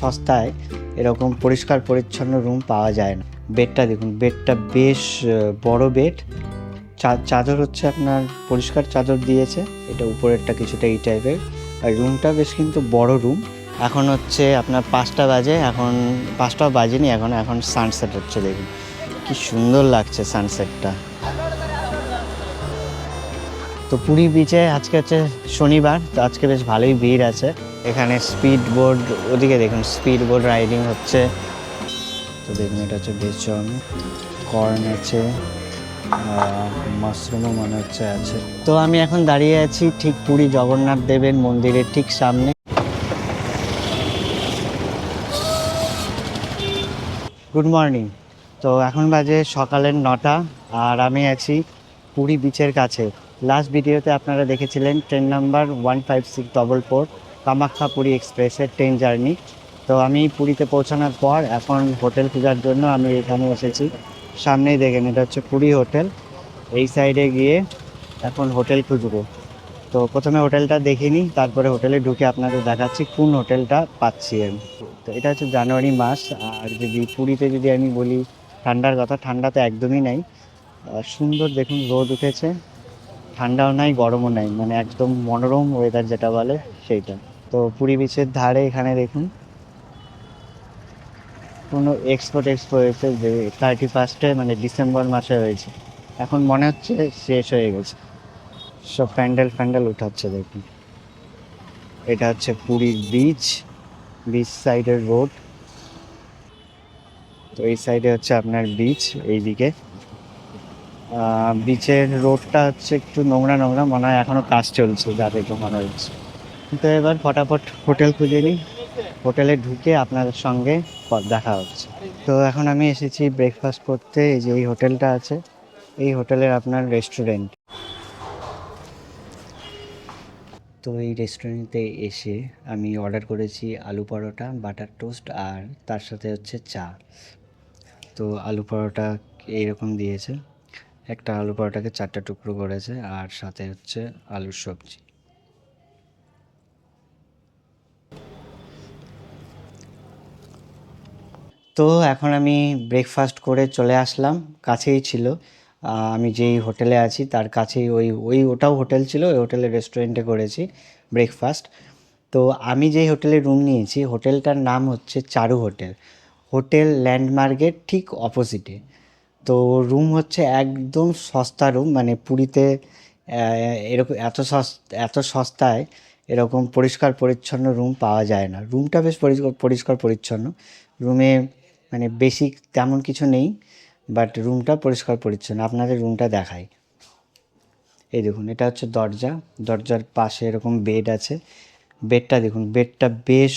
সস্তায় এরকম পরিষ্কার পরিচ্ছন্ন রুম পাওয়া যায় না। বেডটা দেখুন বেডটা বেশ বড় বেড চাদর হচ্ছে আপনার পরিষ্কার চাদর দিয়েছে। এটা উপরেরটা কিছুটা এই টাইপের আর রুমটা বেশ কিন্তু বড় রুম এখন হচ্ছে আপনার পাঁচটা বাজে, এখন পাঁচটাও বাজেনি, এখন এখন সানসেট হচ্ছে দেখুন। কি সুন্দর লাগছে সানসেটটা তো পুরী বিচে আজকে হচ্ছে শনিবার, তো আজকে বেশ ভালোই ভিড় আছে। এখানে স্পিড বোর্ড ওদিকে দেখুন স্পিড বোর্ড রাইডিং হচ্ছে। তো দেখুন, এটা হচ্ছে বেচন কর্ন আছে মাশরুমও মনে হচ্ছে আছে। তো আমি এখন দাঁড়িয়ে আছি ঠিক পুরী জগন্নাথ দেবের মন্দিরের ঠিক সামনে। গুড মর্নিং তো এখন বাজে সকালের নটা, আর আমি আছি পুরী বিচের কাছে। লাস্ট ভিডিওতে আপনারা দেখেছিলেন train number one five six double four Kamakhya Puri এক্সপ্রেসের ট্রেন জার্নি তো আমি পুরীতে পৌঁছানোর পর এখন হোটেল খোঁজার জন্য আমি এখানে এসেছি। সামনেই দেখেন, এটা হচ্ছে পুরী হোটেল এই সাইডে গিয়ে এখন হোটেল খুঁজবো। তো প্রথমে হোটেলটা দেখিনি, তারপরে হোটেলে ঢুকে আপনাদের দেখাচ্ছি কোন হোটেলটা পাচ্ছি আমি। তো এটা হচ্ছে জানুয়ারি মাস, আর যদি পুরীতে যদি আমি বলি ঠান্ডার কথা, ঠান্ডা তো একদমই নাই। সুন্দর দেখুন রোদ উঠেছে। ঠান্ডাও নাই, গরমও নাই মানে একদম মনোরম ওয়েদার যেটা বলে সেইটা। তো পুরী বিচের ধারে এখানে দেখুন। কোনো এক্সপো হয়েছে যে থার্টি ফার্স্টে মানে ডিসেম্বর মাসে হয়েছে। এখন মনে হচ্ছে শেষ হয়ে গেছে। সব প্যান্ডেল ফ্যান্ডেল উঠাচ্ছে দেখুন। এটা হচ্ছে পুরীর বিচ বিচ সাইডের রোড তো এই সাইডে হচ্ছে আপনার বিচ এইদিকে। বিচের রোডটা হচ্ছে একটু নোংরা নোংরা, মনে হয় এখনও কাজ চলছে যা দেখে মনে হচ্ছে। তো এবার ফটাফট হোটেল খুঁজে নিই। হোটেলে ঢুকে আপনাদের সঙ্গে দেখা হচ্ছে। তো এখন আমি এসেছি ব্রেকফাস্ট করতে, এই যে এই হোটেলটা আছে, এই হোটেলের আপনার রেস্টুরেন্ট তো এই রেস্টুরেন্টে এসে আমি অর্ডার করেছি আলু পরোটা বাটার টোস্ট আর তার সাথে হচ্ছে চা। তো আলু পরোটা এইরকম দিয়েছে। একটা আলু পরোটাকে চারটা টুকরো করেছে আর সাথে হচ্ছে আলুর সবজি। তো এখন আমি ব্রেকফাস্ট করে চলে আসলাম, কাছেই ছিল। আমি যেই হোটেলে আছি তার কাছেই ওই ওই ওটাও হোটেল ছিল, ওই হোটেলে রেস্টুরেন্টে করেছি ব্রেকফাস্ট তো আমি যেই হোটেলে রুম নিয়েছি, হোটেলটার নাম হচ্ছে চারু হোটেল। হোটেল ল্যান্ডমার্কের ঠিক অপোজিটে তো রুম হচ্ছে একদম সস্তা রুম মানে পুরীতে এরকম এত সস্তা এত সস্তায় এরকম পরিষ্কার পরিচ্ছন্ন রুম পাওয়া যায় না। রুমটা বেশ পরিষ্কার পরিচ্ছন্ন। রুমে মানে বেসিক তেমন কিছু নেই বাট রুমটা পরিষ্কার পরিচ্ছন্ন। আপনাদের রুমটা দেখাই। এই দেখুন, এটা হচ্ছে দরজা। দরজার পাশে এরকম বেড আছে। বেডটা দেখুন বেডটা বেশ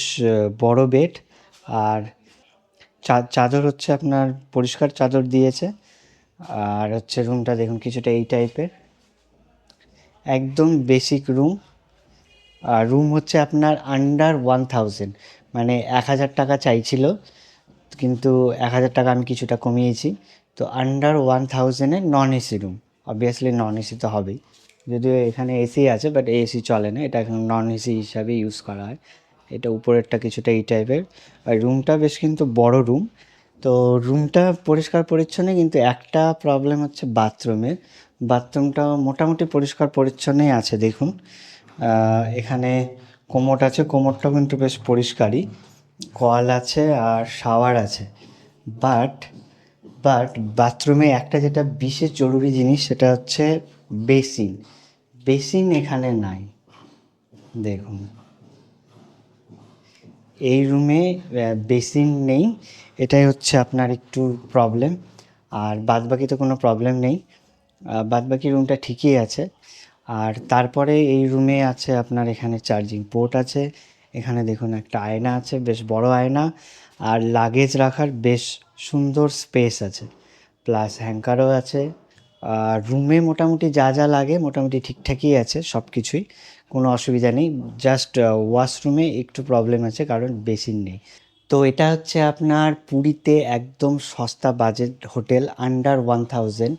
বড় বেড আর চাদর হচ্ছে আপনার পরিষ্কার চাদর দিয়েছে। আর হচ্ছে রুমটা দেখুন কিছুটা এই টাইপের। একদম বেসিক রুম আর রুম হচ্ছে আপনার আন্ডার ওয়ান থাউজেন্ড মানে এক হাজার টাকা চাইছিল, কিন্তু এক হাজার টাকা আমি কিছুটা কমিয়েছি। তো under one থাউজেন্ডে non AC room obviously non AC তো হবেই। যদিও এখানে এসি আছে বাট এসি চলে না। এটা এখন নন এসি হিসাবে ইউজ করা হয়। এটা উপরেরটা কিছুটা এই টাইপের আর রুমটা বেশ কিন্তু বড় রুম তো রুমটা পরিষ্কার পরিচ্ছন্ন, কিন্তু একটা প্রবলেম হচ্ছে বাথরুমের বাথরুমটা মোটামুটি পরিষ্কার পরিচ্ছন্নই আছে, দেখুন। এখানে কোমোট আছে কোমরটাও কিন্তু বেশ পরিষ্কারই। কল আছে আর শাওয়ার আছে। বাট বাট বাথরুমে একটা যেটা বিশেষ জরুরি জিনিস, সেটা হচ্ছে বেসিন বেসিন এখানে নাই। দেখুন। এই রুমে বেসিন নেই। এটাই হচ্ছে আপনার একটু প্রবলেম আর বাদবাকি তো কোনো প্রবলেম নেই। বাদবাকি রুমটা ঠিকই আছে। আর তারপরে এই রুমে আছে আপনার এখানে চার্জিং পোর্ট আছে। এখানে দেখুন একটা আয়না আছে, বেশ বড় আয়না। আর লাগেজ রাখার বেশ সুন্দর স্পেস আছে। প্লাস হ্যাঙ্কারও আছে। আর রুমে মোটামুটি যা যা লাগে, মোটামুটি ঠিকঠাকই আছে সব কিছুই কোনো অসুবিধা নেই। জাস্ট ওয়াশরুমে একটু প্রবলেম আছে, কারণ বেসিন নেই। তো এটা হচ্ছে আপনার পুরীতে একদম সস্তা budget hotel under one thousand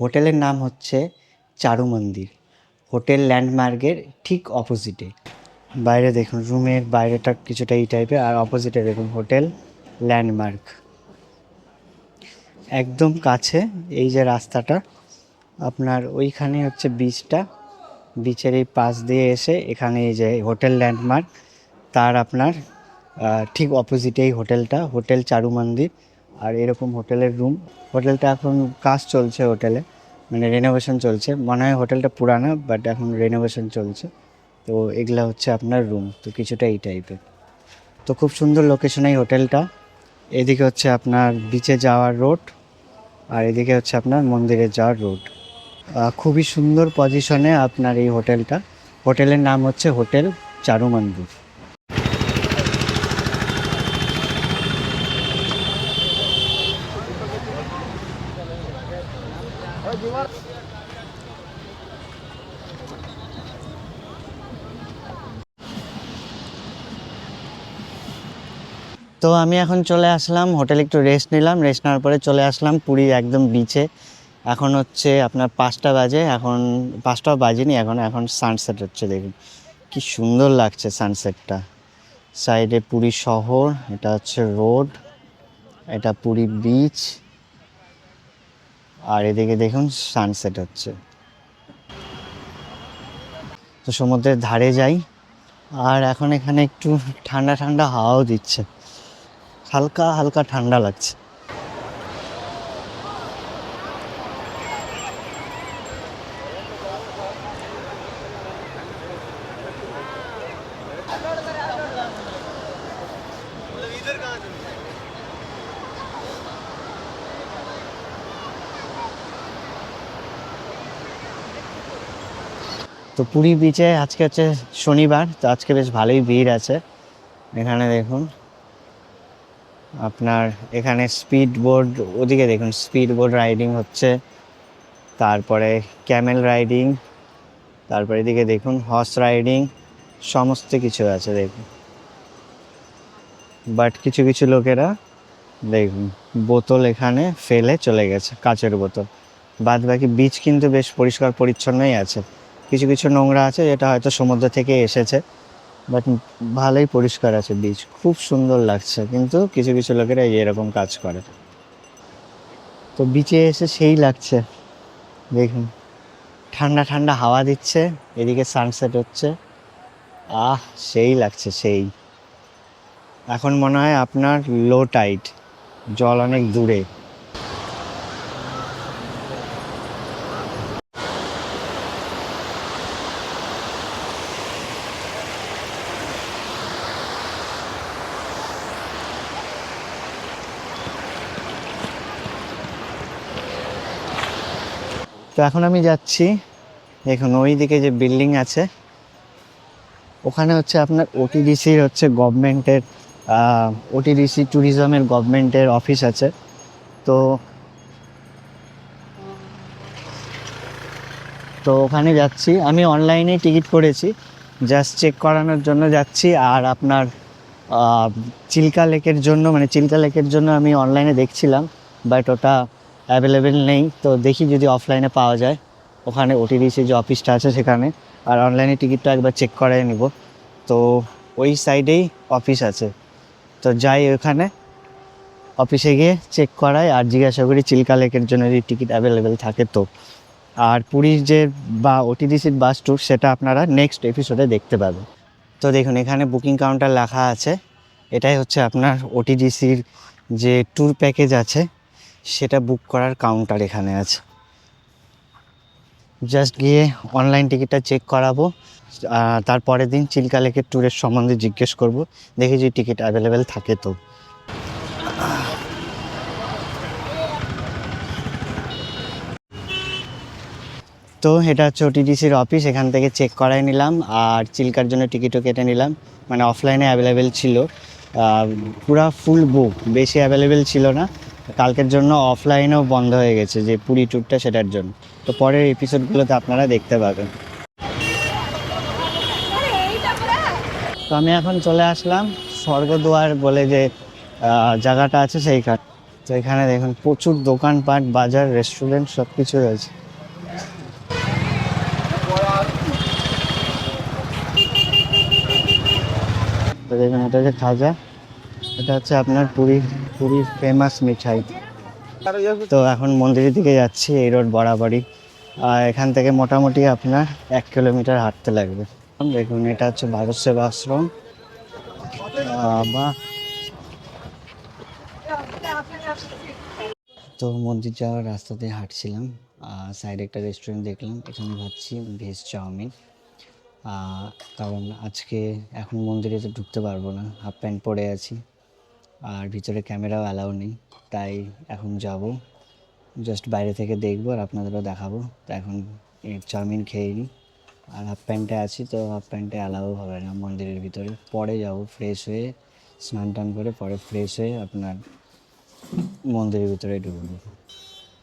হোটেলের নাম হচ্ছে চারু মন্দির। হোটেল ল্যান্ডমার্কের ঠিক অপোজিটে বাইরে দেখুন রুমের বাইরেটা কিছুটা এই টাইপের আর অপোজিটে দেখুন হোটেল ল্যান্ডমার্ক একদম কাছে এই যে রাস্তাটা, আপনার ওইখানে হচ্ছে বিচটা বিচের এই পাশ দিয়ে এসে এখানে এই যে হোটেল ল্যান্ডমার্ক, তার আপনার ঠিক অপোজিটেই হোটেলটা, হোটেল চারু মন্দির, আর এরকম হোটেলের রুম। হোটেলটা এখন কাজ চলছে হোটেলে মানে রেনোভেশন চলছে। মনে হয় হোটেলটা পুরানো বাট এখন রেনোভেশন চলছে। তো এগুলা হচ্ছে আপনার রুম, তো কিছুটা এই টাইপের তো খুব সুন্দর লোকেশন এই হোটেলটা। এদিকে হচ্ছে আপনার বিচে যাওয়ার রোড আর এদিকে হচ্ছে আপনার মন্দিরে যাওয়ার রোড খুবই সুন্দর পজিশনে আপনার এই হোটেলটা। হোটেলের নাম হচ্ছে হোটেল চারু মন্দির তো আমি এখন চলে আসলাম, হোটেলে একটু রেস্ট নিলাম রেস্ট নেওয়ার পরে চলে আসলাম পুরী একদম বিচে এখন হচ্ছে আপনার পাঁচটা বাজে, এখন পাঁচটাও বাজেনি, এখন এখন সানসেট হচ্ছে, দেখুন। কি সুন্দর লাগছে সানসেটটা সাইডে পুরী শহর, এটা হচ্ছে রোড এটা পুরী বিচ আর এদিকে দেখুন সানসেট হচ্ছে। তো সমুদ্রের ধারে যাই, আর এখন এখানে একটু ঠান্ডা ঠান্ডা হাওয়াও দিচ্ছে। হালকা হালকা ঠান্ডা লাগছে। তো পুরী বিচে আজকে হচ্ছে শনিবার, তো আজকে বেশ ভালোই ভিড় আছে। এখানে দেখুন, আপনার এখানে স্পিড বোর্ড ওদিকে দেখুন স্পিড বোর্ড রাইডিং হচ্ছে। তারপরে ক্যামেল রাইডিং তারপরে এদিকে দেখুন হর্স রাইডিং সমস্ত কিছু আছে দেখুন। বাট কিছু কিছু লোকেরা দেখুন, বোতল এখানে ফেলে চলে গেছে, কাচের বোতল। বাদ বাকি বিচ কিন্তু বেশ পরিষ্কার পরিচ্ছন্নই আছে। কিছু কিছু নোংরা আছে যেটা হয়তো সমুদ্র থেকে এসেছে বাট ভালোই পরিষ্কার আছে বিচ খুব সুন্দর লাগছে, কিন্তু কিছু কিছু লোকেরা এরকম কাজ করে। তো বিচে এসে সেই লাগছে, দেখুন। ঠান্ডা ঠান্ডা হাওয়া দিচ্ছে, এদিকে সানসেট হচ্ছে, আহ, সেই লাগছে, সেই। এখন মনে হয় আপনার লো টাইড জল অনেক দূরে। তো এখন আমি যাচ্ছি, দেখুন ওই দিকে যে বিল্ডিং আছে, ওখানে হচ্ছে আপনার ওটিডিসির হচ্ছে গভর্নমেন্টের ওটিডিসি ট্যুরিজমের গভর্নমেন্টের অফিস আছে। তো তো ওখানে যাচ্ছি। আমি অনলাইনে টিকিট করেছি জাস্ট চেক করানোর জন্য যাচ্ছি। আর আপনার চিল্কা লেকের জন্য মানে চিল্কা লেকের জন্য আমি অনলাইনে দেখছিলাম বাট ওটা অ্যাভেলেবেল নেই। তো দেখি যদি অফলাইনে পাওয়া যায়। ওখানে ওটিডিসি যে অফিসটা আছে সেখানে। আর অনলাইনে টিকিটটা একবার চেক করাই নিব। তো ওই সাইডেই অফিস আছে। তো যাই ওখানে। অফিসে গিয়ে চেক করাই আর জিজ্ঞাসা করি চিল্কা লেকের জন্য যদি টিকিট অ্যাভেলেবেল থাকে তো। আর পুরীর যে বা ওটিডিসির বাস ট্যুর সেটা আপনারা নেক্সট এপিসোডে দেখতে পাবেন। তো দেখুন, এখানে বুকিং কাউন্টার লেখা আছে। এটাই হচ্ছে আপনার ওটিডিসির যে ট্যুর প্যাকেজ আছে। সেটা বুক করার কাউন্টার এখানে আছে। জাস্ট গিয়ে অনলাইন টিকিটটা চেক করাবো তারপরের দিন চিল্কা লেকের ট্যুরের সম্বন্ধে জিজ্ঞেস করব, দেখি যদি টিকিট অ্যাভেলেবেল থাকে তো। তো এটা হচ্ছে ওটিডিসির অফিস এখান থেকে চেক করাই নিলাম, আর চিল্কার জন্য টিকিটও কেটে নিলাম। মানে অফলাইনে অ্যাভেলেবেল ছিল। পুরা ফুল বুক বেশি অ্যাভেলেবেল ছিল না। কালকের জন্য অফলাইনেও বন্ধ হয়ে গেছে, যে পুরী ট্যুরটা সেটার জন্য। তো পরের এপিসোডগুলোতে আপনারা দেখতে পাবেন। তো আমি এখন চলে আসলাম স্বর্গদুয়ার বলে যে জায়গাটা আছে সেইখানে। তো এখানে দেখুন, প্রচুর দোকানপাট, বাজার রেস্টুরেন্ট সব কিছু রয়েছে দেখুন, এটা হচ্ছে খাজা। এটা হচ্ছে আপনার পুরী পুরীর ফেমাস মিঠাই। তো এখন মন্দিরের দিকে যাচ্ছি, এই রোড বরাবরই। আর এখান থেকে মোটামুটি আপনার এক কিলোমিটার হাঁটতে লাগবে। দেখুন, এটা হচ্ছে ভারত সেবা আশ্রম। বা তো মন্দির যাওয়ার রাস্তা দিয়ে হাঁটছিলাম সাইডে একটা রেস্টুরেন্ট দেখলাম, এখানে ভাবছি ভেজ চাউমিন। কারণ আজকে এখন মন্দিরে তো ঢুকতে পারব না হাফ প্যান্ট পরে আছি। আর ভিতরে ক্যামেরাও অ্যালাউ নেই, তাই এখন যাব। জাস্ট বাইরে থেকে দেখব আর আপনাদেরও দেখাবো। তো এখন চাউমিন খেয়ে নিই। আর হাফ প্যান্টে আছি, তো হাফ প্যান্টে অ্যালাউ হবে না মন্দিরের ভিতরে। পরে যাব ফ্রেশ হয়ে, স্নান টান করে পরে ফ্রেশ হয়ে আপনার মন্দিরের ভিতরে ঢুকবো।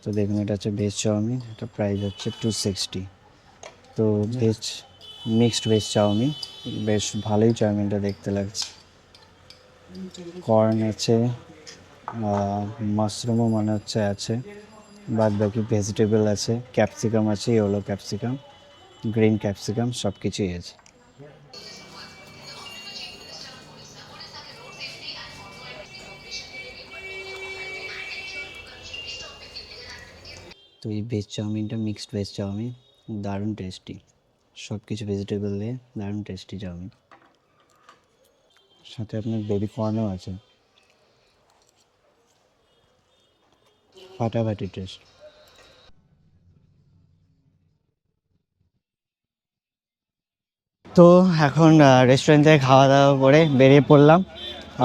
তো দেখুন, এটা হচ্ছে ভেজ চাউমিন, এটা প্রাইস হচ্ছে টু সিক্সটি তো ভেজ মিক্সড ভেজ চাউমিন, বেশ ভালোই চাউমিনটা দেখতে লাগছে। কর্ন আছে মাশরুমও মনে হচ্ছে আছে, বাদ বাকি ভেজিটেবল আছে, ক্যাপসিকাম আছে, ইয়েলো ক্যাপসিকাম, গ্রিন ক্যাপসিকাম সব কিছুই আছে। তো এই ভেজ চাউমিনটা মিক্সড ভেজ চাউমিন, দারুণ টেস্টি সব কিছু ভেজিটেবল দিয়ে দারুণ টেস্টি চাউমিন। সাথে আপনার বেবি কর্নও আছে। ফাটাফাটি টেস্ট তো এখন রেস্টুরেন্ট থেকে খাওয়া দাওয়া করে বেরিয়ে পড়লাম।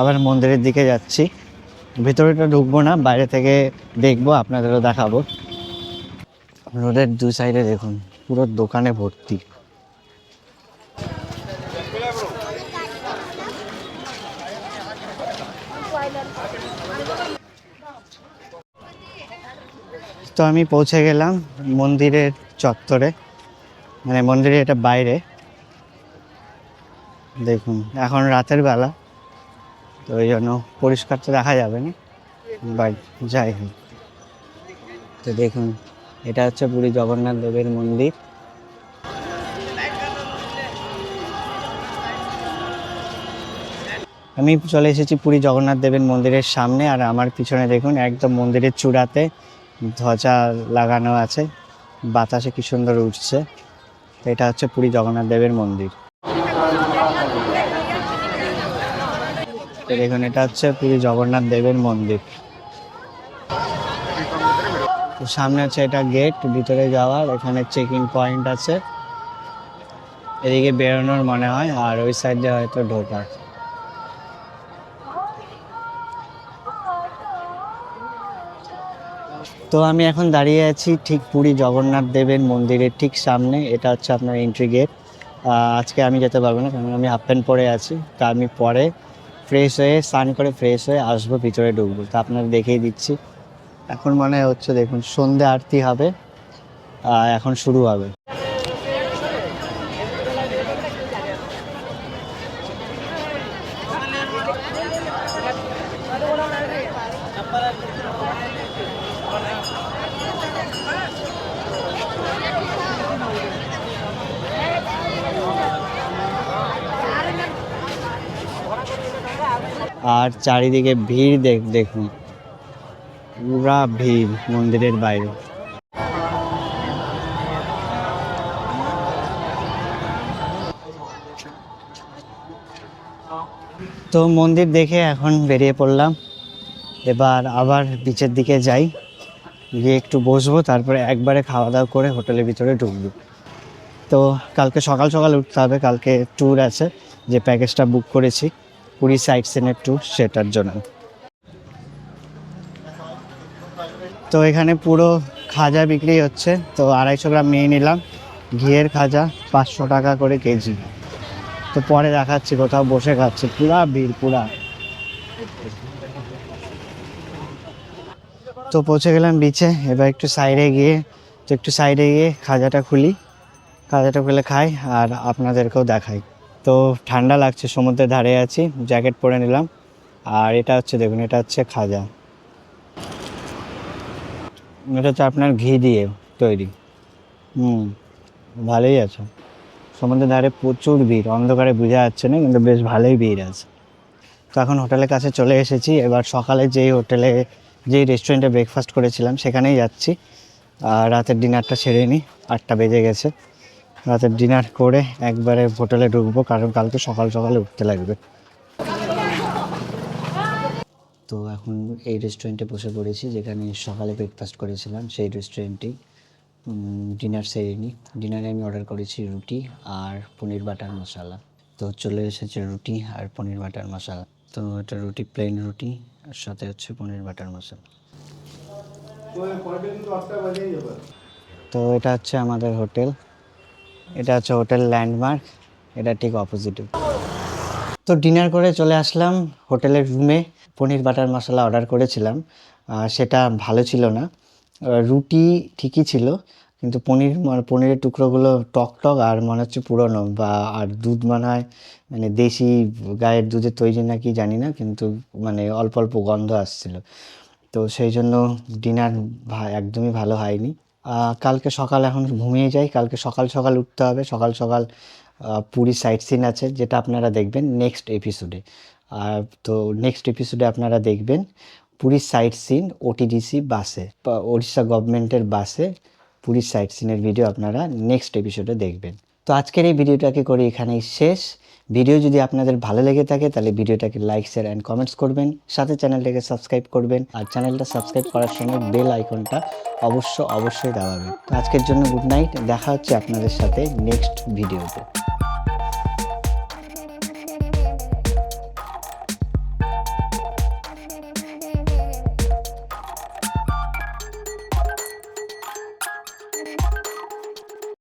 আবার মন্দিরের দিকে যাচ্ছি। ভেতরেটা ঢুকবো না, বাইরে থেকে দেখব, আপনাদেরও দেখাবো। রোডের দু সাইডে দেখুন, পুরো দোকানে ভর্তি। আমি পৌঁছে গেলাম মন্দিরের চত্বরে। মানে মন্দিরের এটা বাইরে। দেখুন, এখন রাতের বেলা। তো ওই জন্য পরিষ্কার তো দেখা যাবে না। যাই হোক। তো দেখুন, এটা হচ্ছে পুরী জগন্নাথ দেবের মন্দির। আমি চলে এসেছি পুরী জগন্নাথ দেবের মন্দিরের সামনে, আর আমার পিছনে দেখুন, একদম মন্দিরের চূড়াতে ধ্বজা লাগানো আছে। বাতাসে কি সুন্দর উঠছে। এটা হচ্ছে পুরী জগন্নাথ দেবের মন্দির। দেখুন, এটা হচ্ছে পুরী জগন্নাথ দেবের মন্দির। সামনে হচ্ছে এটা গেট, ভিতরে যাওয়ার, এখানে চেকিং পয়েন্ট আছে। এদিকে বেরোনোর মনে হয়, আর ওই সাইডে হয়তো ঢোকার। তো আমি এখন দাঁড়িয়ে আছি ঠিক পুরী জগন্নাথ দেবের মন্দিরের ঠিক সামনে। এটা হচ্ছে আপনার এন্ট্রি গেট আজকে আমি যেতে পারব না, কারণ আমি হাফ প্যান্ট পরে আছি। তা আমি পরে ফ্রেশ হয়ে, স্নান করে ফ্রেশ হয়ে আসব, ভিতরে ঢুকবো। তা আপনাকে দেখেই দিচ্ছি। এখন মনে হচ্ছে দেখুন সন্ধ্যে আরতি হবে। এখন শুরু হবে। আর চারিদিকে ভিড় দেখ, দেখুন। পুরা ভিড় মন্দিরের বাইরে। তো মন্দির দেখে এখন বেরিয়ে পড়লাম। এবার আবার বিচের দিকে যাই। গিয়ে একটু বসবো, তারপরে একবারে খাওয়া দাওয়া করে হোটেলের ভিতরে ঢুকবো। তো কালকে সকাল সকাল উঠতে হবে, কালকে ট্যুর আছে, যে প্যাকেজটা বুক করেছি। পুরী সাইট সিনের ট্যুর সেটার জন্য। তো এখানে পুরো খাজা বিক্রি হচ্ছে, তো আড়াইশো গ্রাম নিয়ে নিলাম। ঘিয়ের খাজা পাঁচশো টাকা করে কেজি। তো পরে দেখাচ্ছি, কোথাও বসে খাচ্ছি। পুরা ভিড়, পুরা। তো পৌঁছে গেলাম বিচে এবার একটু সাইডে গিয়ে, তো একটু সাইডে গিয়ে খাজাটা খুলি। খাজাটা খুলে খাই, আর আপনাদেরকেও দেখাই। তো ঠান্ডা লাগছে, সমুদ্রের ধারে আছি, জ্যাকেট পরে নিলাম। আর এটা হচ্ছে দেখুন, এটা হচ্ছে খাজা। এটা হচ্ছে আপনার ঘি দিয়ে তৈরি। হুম, ভালোই আছে। সমুদ্রের ধারে প্রচুর ভিড়, অন্ধকারে বোঝা যাচ্ছে না, কিন্তু বেশ ভালোই ভিড় আছে। তো এখন হোটেলের কাছে চলে এসেছি। এবার সকালে যেই হোটেলে, যেই রেস্টুরেন্টে ব্রেকফাস্ট করেছিলাম, সেখানেই যাচ্ছি। আর রাতের ডিনারটা সেরে নিই, আটটা বেজে গেছে। রাতের ডিনার করে একবারে হোটেলে ঢুকবো, কারণ কালকে সকাল সকালে উঠতে লাগবে। তো এখন এই রেস্টুরেন্টে বসে পড়েছি, যেখানে সকালে ব্রেকফাস্ট করেছিলাম, সেই রেস্টুরেন্টেই ডিনার সেরে নিই ডিনারে আমি অর্ডার করেছি রুটি আর পনির বাটার মশালা। তো চলে এসেছে রুটি আর পনির বাটার মশলা। তো এটা রুটি প্লেন রুটি, আর সাথে হচ্ছে পনির বাটার মশলা। তো এটা হচ্ছে আমাদের হোটেল। এটা হচ্ছে হোটেল ল্যান্ডমার্ক, এটা ঠিক অপোজিটে তো ডিনার করে চলে আসলাম হোটেলের রুমে, পনির বাটার মশলা অর্ডার করেছিলাম সেটা ভালো ছিল না। রুটি ঠিকই ছিল, কিন্তু পনির মানে পনিরের টুকরোগুলো টক টক আর মনে হচ্ছে পুরনো, বা আর দুধ মনে হয় মানে দেশি গায়ের দুধের তৈরি নাকি জানি না, কিন্তু মানে অল্প অল্প গন্ধ আসছিল। তো সেই জন্য ডিনার একদমই ভালো হয়নি। কালকে সকাল এখন ঘুমিয়ে যাই। কালকে সকাল সকাল উঠতে হবে। সকাল সকাল পুরী সাইট সিন আছে, যেটা আপনারা দেখবেন নেক্সট এপিসোডে আর তো নেক্সট এপিসোডে আপনারা দেখবেন পুরীর সাইট সিন ওটিডিসি বাসে ওড়িশা গভর্নমেন্টের বাসে পুরীর সাইট সিনের ভিডিও আপনারা নেক্সট এপিসোডে দেখবেন। তো আজকের এই ভিডিওটাকে করি এখানেই শেষ। ভিডিও যদি আপনাদের ভালো লেগে থাকে, তাহলে ভিডিওটাকে লাইক শেয়ার অ্যান্ড কমেন্টস করবেন। সাথে চ্যানেলটাকে সাবস্ক্রাইব করবেন। আর চ্যানেলটা সাবস্ক্রাইব করার সময় বেল আইকনটা অবশ্য, অবশ্যই দাবাবেন তো আজকের জন্য গুড নাইট দেখা হচ্ছে আপনাদের সাথে নেক্সট ভিডিওতে